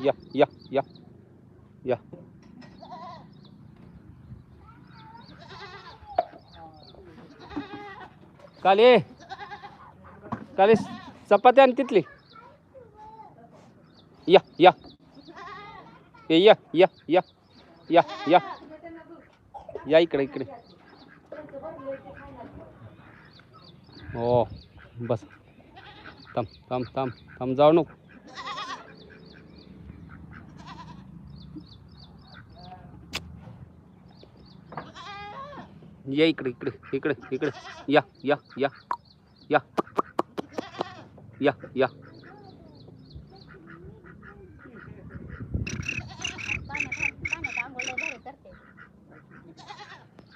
या या या या काले. काले चपाती आणि तिथली. या या ये या या या या या या इकडे इकडे. हो बस. थांब थांब थांब थांब जाऊ नको. या इकडे इकडे इकडे इकडे. या या या. या. या या. चल चल चल लय भारी करते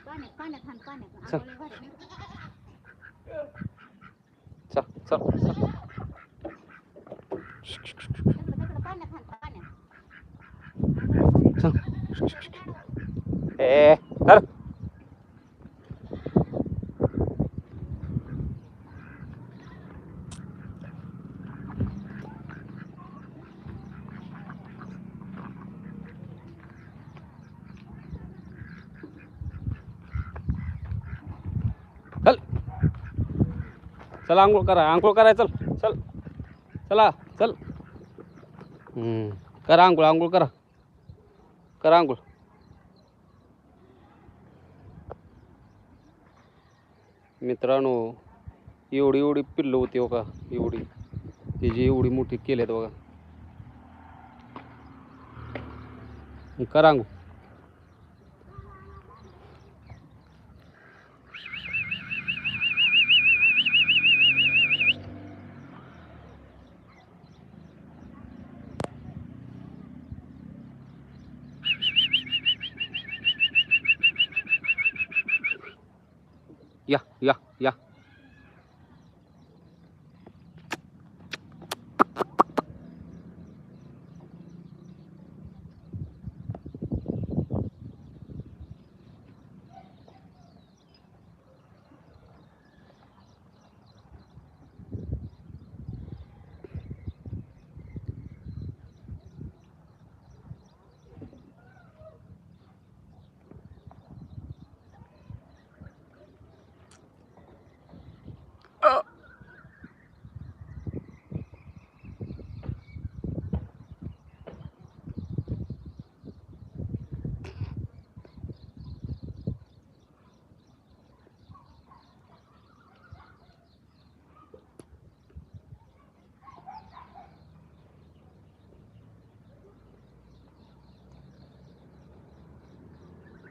पाण्यात पाण्यात हाण पाण्यात चल. आंघोळ लय भारी चल चल चल तिकडं तिकडं पाण्यात हाण पाण्यात ए धर चल चला आंघोळ करा आंघोळ कराय चल चल. चला चल. करा आंघोळ आंघोळ करा. करा आंघोळ. मित्रांनो एवढी एवढी पिल्लं होती बघा एवढी. त्याची एवढी मोठी केल्यात बघा. करा आंघोळ. या या या.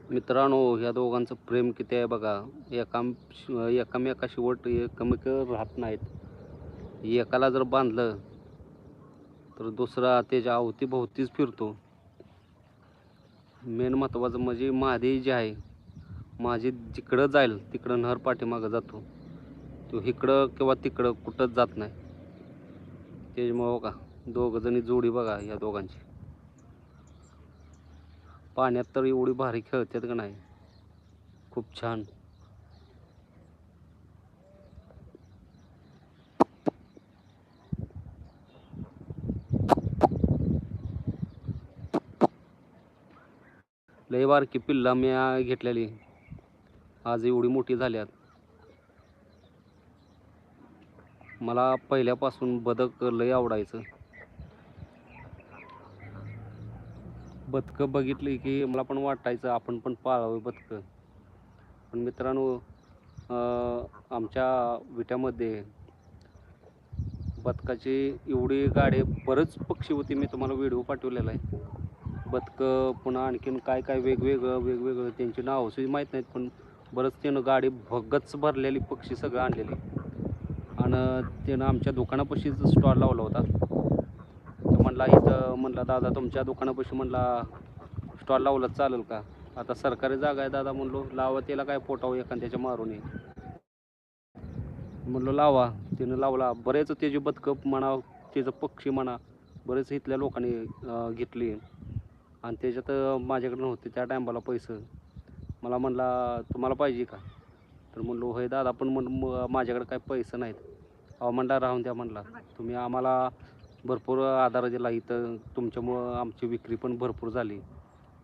मित्रांनो ह्या दोघांचं प्रेम किती आहे बघा. एकाम एकामेका वट एकमेक राहत नाहीत. एकाला जर बांधलं तर दुसरा त्याच्या अवतीभोवतीच फिरतो. मेन महत्त्वाचं म्हणजे माझी जी आहे माझी जिकडं जाईल तिकडं नहर पाठीमागं जातो. तो इकडं किंवा तिकडं कुठंच जात नाही. त्याच्यामुळं बघा दोघं जणी जोडी बघा या दोघांची. पाण्यात तर एवढी भारी खेळतात का नाही? खूप छान. लय बारकी पिल्ला मी घेतलेली. आज एवढी मोठी झाल्यात. मला पहिल्यापासून बदक लय आवडायचं. बदकं बघितली की मला पण वाटायचं आपण पण पाळावे बदकं. पण मित्रांनो आमच्या विट्यामध्ये बदकाची एवढी गाडी बरंच पक्षी होती मी तुम्हाला व्हिडिओ पाठवलेला आहे. बदकं पुन्हा आणखीन काय काय वेगवेगळं वेगवेगळं त्यांची नावं सुद्धा माहीत नाहीत पण बरंच त्यानं गाडी भगच भरलेली पक्षी सगळं आणलेली. आणि त्यानं आमच्या दुकानापाशीच स्टॉल लावला होता म्हणला इथं म्हणला दादा तुमच्या दुकानापाशी म्हणला स्टॉल लावला चालेल का? आता सरकारी जागा आहे दादा म्हणलो लावा त्याला काय पोटावं एखाद्याच्या मारून ये. म्हणलो लावा. तिनं लावला. बरेच त्याची बदकप म्हणा त्याचं पक्षी म्हणा बरेच इथल्या लोकांनी घेतली. आणि त्याच्यात माझ्याकडे नव्हते त्या टायमाला पैसे. मला म्हणला तुम्हाला पाहिजे का? तर म्हणलो होय दादा पण म्हण म- माझ्याकडे काय पैसे नाहीत. अहो म्हणला राहून द्या म्हणला. तुम्ही आम्हाला भरपूर आधार दिला इथं. तुमच्यामुळं आमची विक्री पण भरपूर झाली.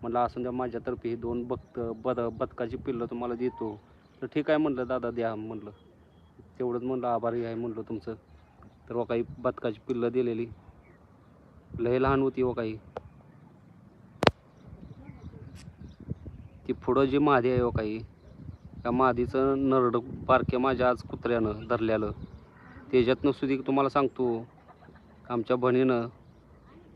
म्हटलं असं द्या माझ्यातर्फे ही दोन बक्त बद बदकाची पिल्लं तुम्हाला देतो. तर ठीक आहे म्हणलं दादा द्या म्हणलं. तेवढंच म्हणलं आभारी आहे म्हणलं तुमचं. तर व काही बदकाची पिल्लं दिलेली. लय लहान होती व काही. ती पुढं जी मादी आहे व काही त्या मादीचं नरड बारक्या माझ्या आज कुत्र्यानं धरल्यालं. त्याच्यातनं सुधी तुम्हाला सांगतो. आमच्या बहिणीनं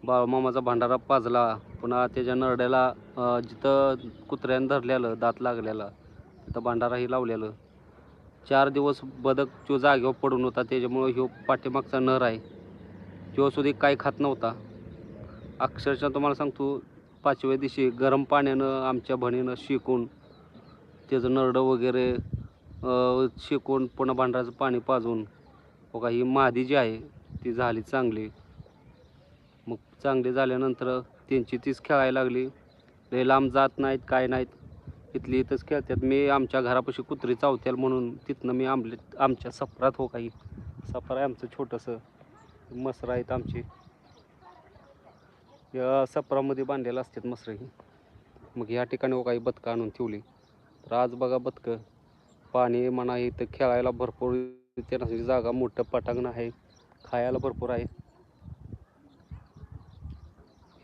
बाळमामाचा भांडारा पाजला. पुन्हा त्याच्या नरड्याला जिथं कुत्र्यानं धरलेलं दात लागलेला तिथं भांडाराही लावलेलं. चार दिवस बदक जो जागेवर पडून होता त्याच्यामुळं ह्यो पाठीमागचा नर आहे. तो सुद्धा काही खात नव्हता. अक्षरशः तुम्हाला सांगतो पाचव्या दिवशी गरम पाण्यानं आमच्या बहिणीनं शिकून त्याचं नरडं वगैरे शिकून पुन्हा भांडाराचं पाणी पाजून बघा ही मादी जी आहे ती झाली चांगली. मग चांगली झाल्यानंतर त्यांची तीच खेळायला लागली. लय लांब जात नाहीत काय नाहीत. इथली इथंच खेळतात. मी आमच्या घरापाशी कुत्री चावत्याल म्हणून तिथनं मी आंबले आमच्या सफरात हो काही. सफर आहे आमचं छोटंसं. मसरं आहेत आमची. या सफरामध्ये बांधलेलं असतात मसरं ही. मग ह्या ठिकाणी हो काही बदकं आणून ठेवली. तर आज बघा बदकं पाणी म्हणा इथं खेळायला भरपूर त्यांना जागा मोठं पटांगण आहे. खायला भरपूर आहे.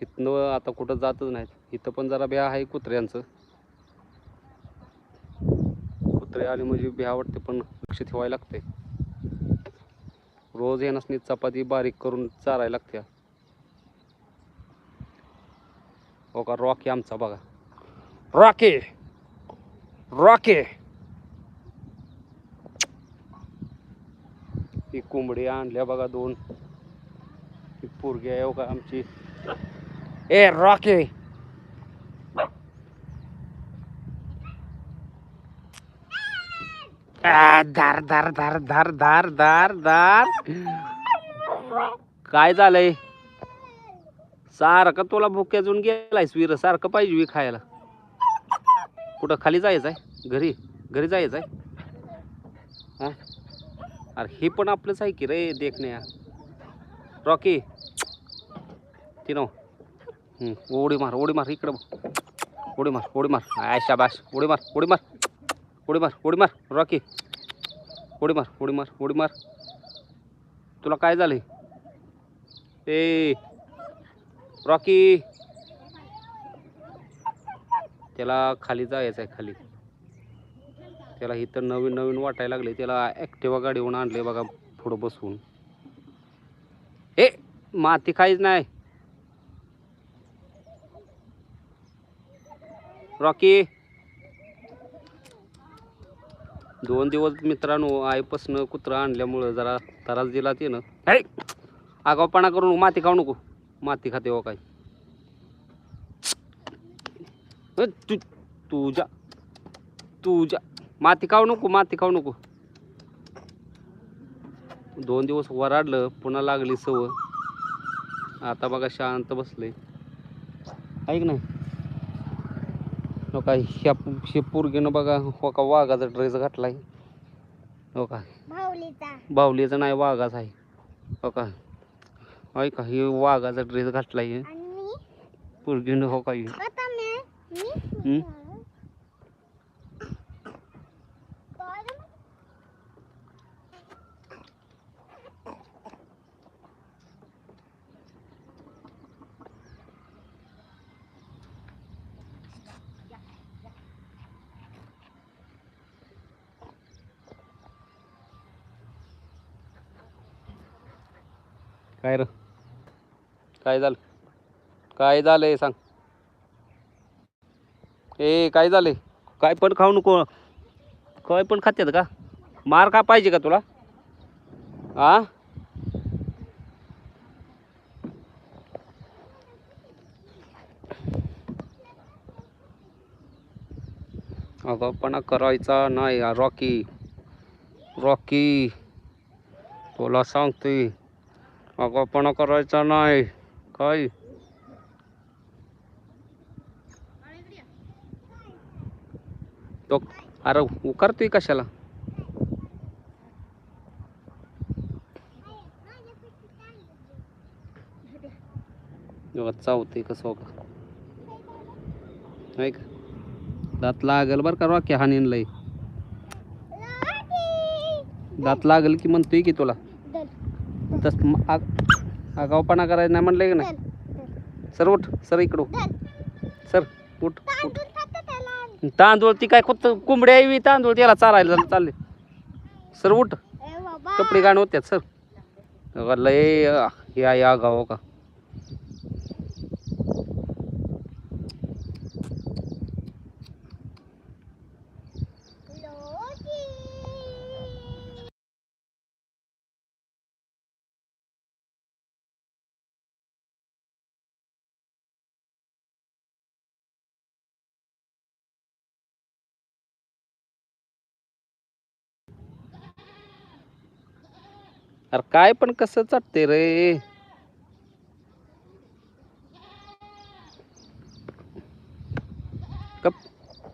इथनं आता कुठं जातच नाहीत. इथं पण जरा ब्या आहे कुत्र्यांचं. कुत्रे आले म्हणजे भ्या वाटते पण लक्ष ठेवायला लागते रोज येण्यासनी चपाती बारीक करून चारायला लागते हो का रॉकी आमचा बघा. रॉके! रॉके! ही कोंबडी आणल्या बघा दोन. ही पोरगी आहे हो का आमची. ए रॉके धार धार धार धार धार धार धार. काय झालंय? सारखं तुला भुक्या अजून गेलाय वीर सारखं पाहिजे वी खायला. कुठं खाली जायचं आहे घरी? घरी जायचं हा? अरे हे पण आपलंच आहे की रे देखण्या? रॉकी. तिनो. हम्म, उडी मार उडी मार इकडं उडी मार उडी मार. आय शाबाश उडी मार उडी मार. उडी मार उडी मार रॉकी. उडी मार उडी मार उडी मार. तुला काय झालं ए रॉकी. त्याला खाली जायचं आहे खाली. त्याला इथं नवीन नवीन वाटायला लागले. त्याला ॲक्टिवा गाडीवरून आणले बघा पुढं बसवून ए माती काहीच नाही. रॉकी. दोन दिवस मित्रांनो आईपासनं कुत्रा आणल्यामुळं जरा त्रास दिला ते ना हे आगावपणा करून माती खाऊ नको. माती खाते हो काय. तू तुझ्या तुझ्या माती खाऊ नको माती खाऊ नको. दोन दिवस वराडलं पुन्हा लागली सव आता बघा शांत बसले ऐक नाही? हो का ह्या हे पोरगीनं बघा हो का वाघाचा ड्रेस घातलाय. हो का? बावलीचा नाही वाघाचा आहे. हो का? ऐका हे वाघाचा ड्रेस घातलाय. पोरगीनं हो का काय र? काय झालं? काय झालंय सांग. ए काय झालंय? काय पण खाऊ नको. काय पण खात्यात का? मार का पाहिजे का तुला? आ? अगपणा करायचा नाही हा रॉकी. रॉकी तुला सांगते अगपणा करायचा नाही काय तो अरे उकारतोय कशाला बघा चावते कसं हो का नाही का दात लागल बरं का रॉकी हानीन लय दात लागल की म्हणतोय की तुला तस आग- आगाऊपणा करायचं नाही म्हणलंय की नाही? सर उठ. सर इकडं सर उठ उठ. तांदूळ खातं ती काय कोत कोंबड्या यावी तांदूळ त्याला चालायला चालले. सर उठ. कपडे गाणं होत्यात सर. लय अं, या या गाव का? अरे काय पण कसं चटते रे? Cup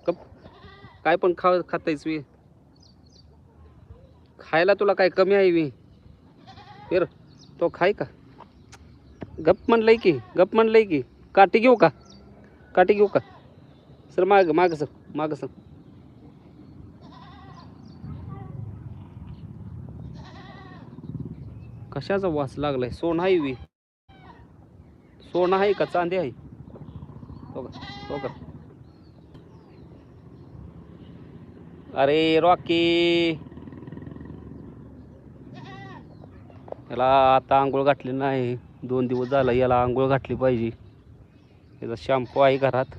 cup. काय पण खा खातायच मी. खायला तुला काय कमी आहे मी? फिर तो खाय का? गप म्हणलंय की गप म्हणलंय की. काठी घेऊ का? काठी घेऊ का? सर माग माग सर माग सर. कशाचा वास लागलाय? सोनं आहे वी. सोनं आहे का? चांदी आहे? हो का हो का अरे रॉकी. याला आता आंघोळ घातली नाही. दोन दिवस झाला याला आंघोळ घातली पाहिजे. याचा शॅम्पू आहे घरात.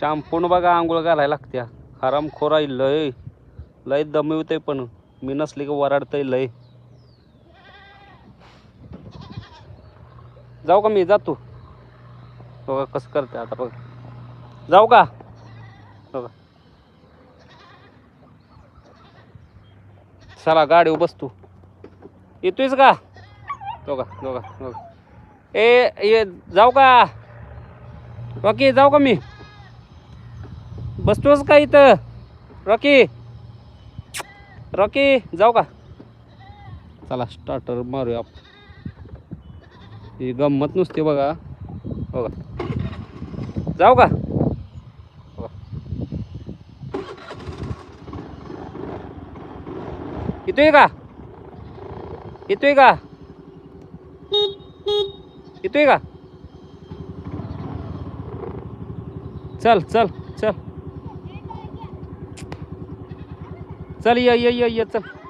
शॅम्पून बघा आंघोळ घालायला लागत्या. हरामखोर आहे लय. लय दमवते पण. मी नसले की वराडतंय लय. जाऊ का मी? जातो बघा कसं करते आता बघ. जाऊ का? बघा. चला गाडीवर बसतो येतोयस का? बघा बघा बघा. ए ये जाऊ का? रॉकी जाऊ का मी? बसतोस का इथं? रॉकी? रॉकी जाऊ का? चला स्टार्टर मारूया ही गंमत नुसते बघा. बघा जाऊ का? बघा. येतोय का? येतोय का? येतोय का? चल चल. चल ये ये ये चल.